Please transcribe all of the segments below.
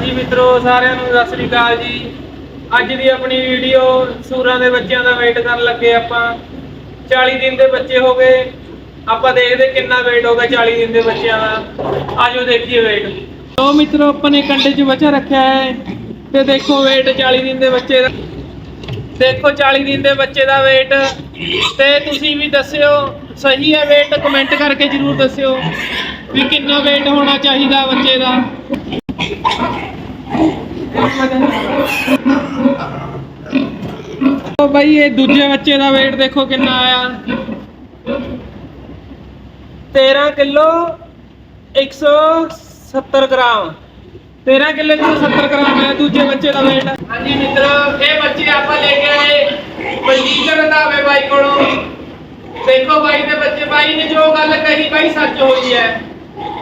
ਹਾਂਜੀ ਮਿੱਤਰੋ, ਸਾਰਿਆਂ ਨੂੰ ਸਤਿ ਸ੍ਰੀ ਅਕਾਲ ਜੀ। ਅੱਜ ਦੀ ਆਪਣੀ ਵੀਡੀਓ ਸੂਰਾਂ ਦੇ ਬੱਚਿਆਂ ਦਾ ਵੇਟ ਕਰਨ ਲੱਗੇ ਆਪਾਂ। 40 ਦਿਨ ਦੇ ਬੱਚੇ ਹੋ ਗਏ। ਆਪਾਂ ਦੇਖਦੇ ਕਿੰਨਾ weight ਹੋਗਾ 40 ਦਿਨ ਦੇ ਬੱਚਿਆਂ ਦਾ। ਆਜੋ ਦੇਖੀਏ weight ਲੋ ਮਿੱਤਰੋ, ਆਪਾਂ ਨੇ ਕੰਡੇ 'ਚ ਬੱਚਾ ਰੱਖਿਆ ਹੈ। ਤੇ ਦੇਖੋ weight 40 ਦਿਨ ਦੇ ਬੱਚੇ ਦਾ। ਦੇਖੋ 40 ਦਿਨ ਦੇ ਬੱਚੇ ਦਾ weight ਤੇ ਤੁਸੀਂ ਵੀ ਦੱਸਿਓ, ਸਹੀ ਹੈ weight ਕਮੈਂਟ ਕਰਕੇ ਜਰੂਰ ਦੱਸਿਓ ਵੀ ਕਿੰਨਾ weight ਹੋਣਾ ਚਾਹੀਦਾ ਬੱਚੇ ਦਾ। ਉਹ ਬਾਈ, ਇਹ ਦੂਜੇ ਬੱਚੇ ਦਾ weight ਦੇਖੋ ਕਿੰਨਾ ਆਇਆ। 13 ਕਿਲੋ 170 ਗ੍ਰਾਮ। 13 ਕਿਲੋ 170 ਗ੍ਰਾਮ ਹੈ ਦੂਜੇ ਬੱਚੇ ਦਾ weight ਹਾਂਜੀ ਮਿੱਤਰੋ, ਇਹ ਬੱਚੇ ਆਪਾਂ ਲੈ ਕੇ ਆਏ ਬਲਜੀਤ ਰੰਧਾਵੇ ਬਾਈ ਕੋਲੋਂ। ਦੇਖੋ ਬਾਈ ਦੇ ਬੱਚੇ, ਬਾਈ ਨੇ ਜੋ ਗੱਲ ਕਹੀ, ਬਾਈ ਸੱਚ ਹੋਈ ਹੈ।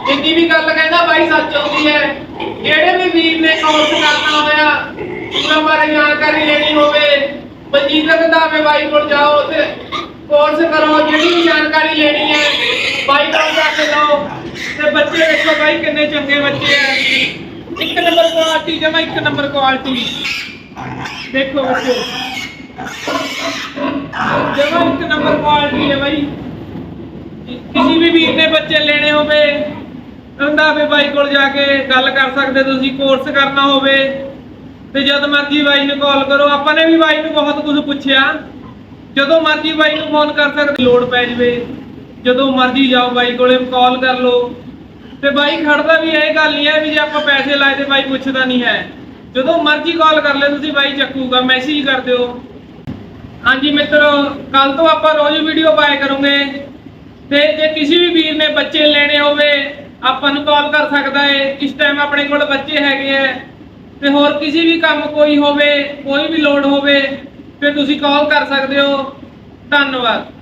ਜਿੰਨੀ ਵੀ ਗੱਲ ਕਹਿੰਦਾ, ਬਾਈ ਸੱਚ ਹੁੰਦੀ ਹੈ। ਜਿਹੜੇ ਵੀ ਵੀਰ ਨੇ ਕੋਰਸ ਕਰਨਾ ਹੋਇਆ ਉਹਨਾਂ ਬਾਰੇ ਜਾਣਕਾਰੀ ਲੈਣੀ ਹੋਵੇ। ਬਲਜੀਤ ਰੰਧਾਵੇ ਬਾਈ ਕੋਲ ਜਾਓ ਤੇ ਕੋਰਸ ਕਰੋ ਜਿਹੜੀ ਵੀ ਜਾਣਕਾਰੀ ਲੈਣੀ ਹੈ, ਬਾਈ ਕੋਲ ਜਾ ਕੇ ਲਓ। ਤੇ ਬੱਚੇ ਦੇਖੋ ਬਾਈ ਕਿੰਨੇ ਚੰਗੇ ਬੱਚੇ ਆ। ਇੱਕ ਨੰਬਰ ਕੁਆਲਿਟੀ ਜਮਾ ਇੱਕ ਨੰਬਰ ਕੁਆਲਿਟੀ ਦੇਖੋ ਬੱਚੇ। ਜਮਾ ਇੱਕ ਨੰਬਰ ਕੁਆਲਿਟੀ ਹੈ ਬਾਈ। ਕਿਸੇ ਵੀ ਵੀਰ ਨੇ ਬੱਚੇ ਲੈਣੇ ਹੋਵੇ ਰੰਧਾਵੇ ਬਾਈ ਕੋਲ ਜਾ ਕੇ ਗੱਲ ਕਰ ਸਕਦੇ ਤੁਸੀਂ ਕੋਰਸ ਕਰਨਾ ਹੋਵੇ। ਤੇ ਜਦ ਮਰਜ਼ੀ ਬਾਈ ਨੂੰ ਕਾਲ ਕਰੋ, ਆਪਾਂ ਨੇ ਵੀ ਬਾਈ ਨੂੰ ਬਹੁਤ ਕੁਝ ਪੁੱਛਿਆ। ਜਦੋਂ ਮਰਜ਼ੀ ਬਾਈ ਨੂੰ ਫੋਨ ਕਰ ਸਕਦੇ ਲੋਡ ਪੈ ਜਵੇ। ਜਦੋਂ ਮਰਜ਼ੀ ਜਾਓ ਬਾਈ ਕੋਲੇ ਕਾਲ ਕਰ ਲਓ। ਤੇ ਬਾਈ ਖੜਦਾ ਵੀ ਇਹ ਗੱਲ ਨਹੀਂ ਹੈ ਵੀ ਜੇ ਆਪਾਂ ਪੈਸੇ ਲਾਏ ਤੇ ਬਾਈ ਪੁੱਛਦਾ ਨਹੀਂ ਹੈ। ਜਦੋਂ ਮਰਜ਼ੀ ਕਾਲ ਕਰ ਲੈ ਤੁਸੀਂ ਬਾਈ ਚੱਕੂਗਾ ਮੈਸੇਜ ਕਰ ਦਿਓ। ਹਾਂਜੀ ਮਿੱਤਰੋ ਕੱਲ ਤੋਂ ਆਪਾਂ ਰੋਜ਼ ਵੀਡੀਓ ਪਾਇਆ ਕਰੂੰਗੇ। ਤੇ ਜੇ ਕਿਸੇ ਵੀ ਵੀਰ ਨੇ ਬੱਚੇ ਲੈਣੇ ਹੋਵੇ, ਆਪਾਂ ਨੂੰ ਕਾਲ ਕਰ ਸਕਦਾ ਹੈ ਇਸ ਟਾਈਮ ਆਪਣੇ ਕੋਲ ਬੱਚੇ ਹੈਗੇ ਆ। ਤੇ ਹੋਰ ਕਿਸੇ ਵੀ ਕੰਮ ਕੋਈ ਹੋਵੇ, ਕੋਈ ਵੀ ਲੋੜ ਹੋਵੇ, ਫਿਰ ਤੁਸੀਂ ਕਾਲ ਕਰ ਸਕਦੇ ਹੋ। ਧੰਨਵਾਦ।